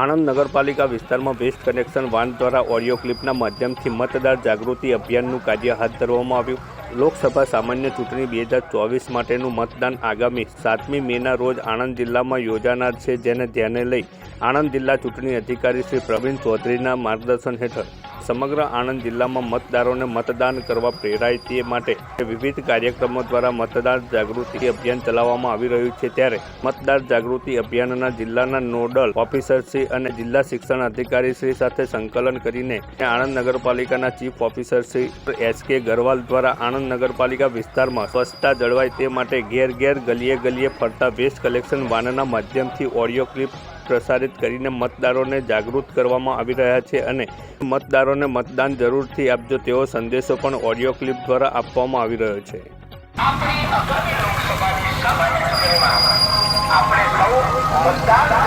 આણંદ નગરપાલિકા વિસ્તારમાં waste connection van દ્વારા ઓડિયો ક્લિપના માધ્યમથી મતદાર જાગૃતિ અભિયાનનું કાર્ય હાથ ધરવામાં આવ્યું. લોકસભા સામાન્ય ચૂંટણી બે હજાર ચોવીસ માટેનું મતદાન આગામી સાતમી મેના રોજ આણંદ જિલ્લામાં યોજાનાર છે, જેને ધ્યાને લઈ આણંદ જિલ્લા ચૂંટણી અધિકારી શ્રી પ્રવીણ ચૌધરીના માર્ગદર્શન હેઠળ સમગ્ર આણંદ જિલ્લામાં મતદારોને મતદાન કરવા પ્રેરાય તે માટે વિવિધ કાર્યક્રમો દ્વારા મતદાર જાગૃતિ અભિયાન ચલાવવામાં આવી રહ્યું છે ત્યારે મતદાર જાગૃતિ અભિયાનના જિલ્લાના નોડલ ઓફિસરશ્રી અને જિલ્લા શિક્ષણ અધિકારીશ્રી સાથે સંકલન કરીને આણંદ નગરપાલિકાના ચીફ ઓફિસર શ્રી એસ કે ગરવાલ દ્વારા આણંદ નગરપાલિકા વિસ્તારમાં સ્વચ્છતા જળવાય તે માટે ઘેર ઘેર ગલીએ ગલીએ ફરતા વેસ્ટ કલેક્શન વાનના માધ્યમથી ઓડિયો ક્લિપ પ્રસારિત કરીને મતદારોને જાગૃત કરવામાં આવી રહ્યા છે અને મતદારોને મતદાન જરૂરથી આપજો તેવો સંદેશો પણ ઓડિયો ક્લિપ દ્વારા આપવામાં આવી રહ્યો છે. આપણી સૌ મતદાન